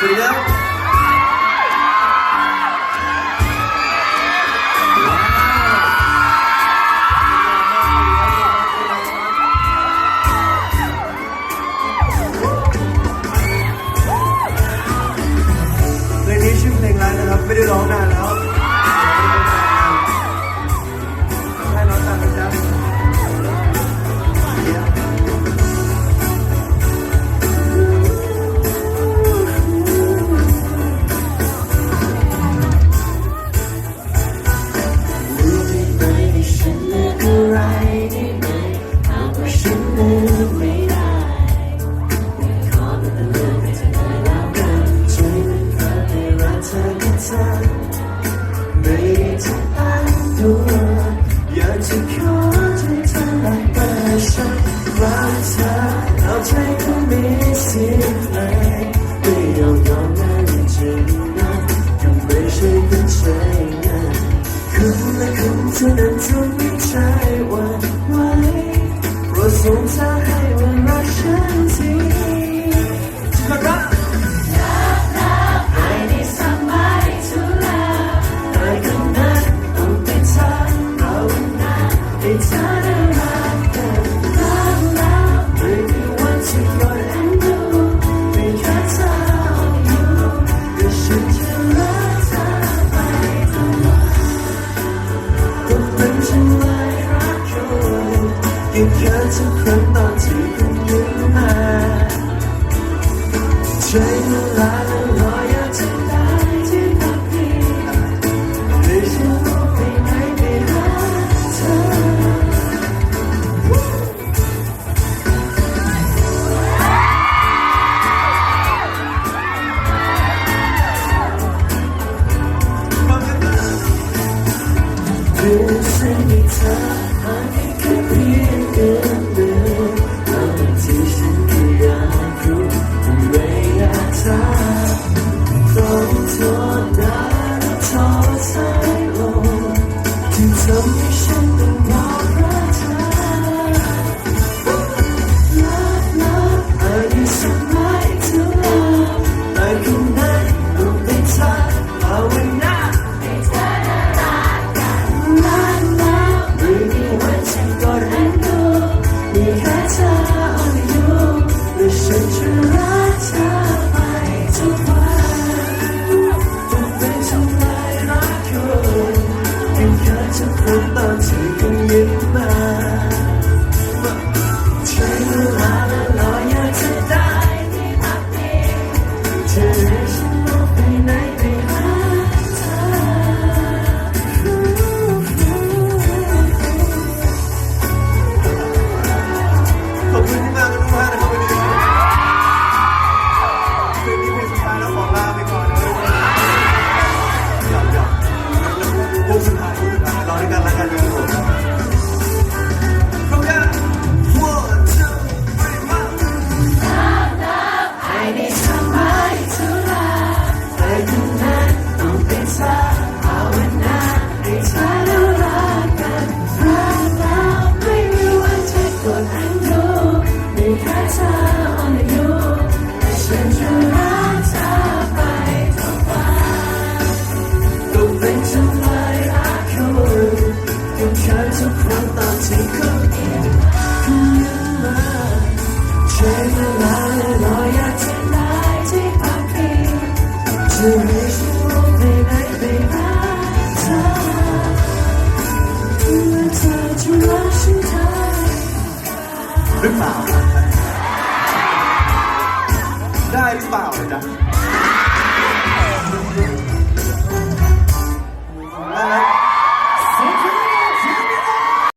See that? เธอเอาใจก็มีสิ่งเพลงเดียว ยังเขินทุกครั้งตอนที่คุณยิ้มมาใช้เวลาและรออยากจะได้ที่รักพี่ไม่ใช่ว่ไปไไปหาเธอเพื่สิ่งที่ i'm so เธอก็ยิ้มมาใช้เวาละรออยากจะได้ที่รักเองเธอ หรืเปล่า espalda.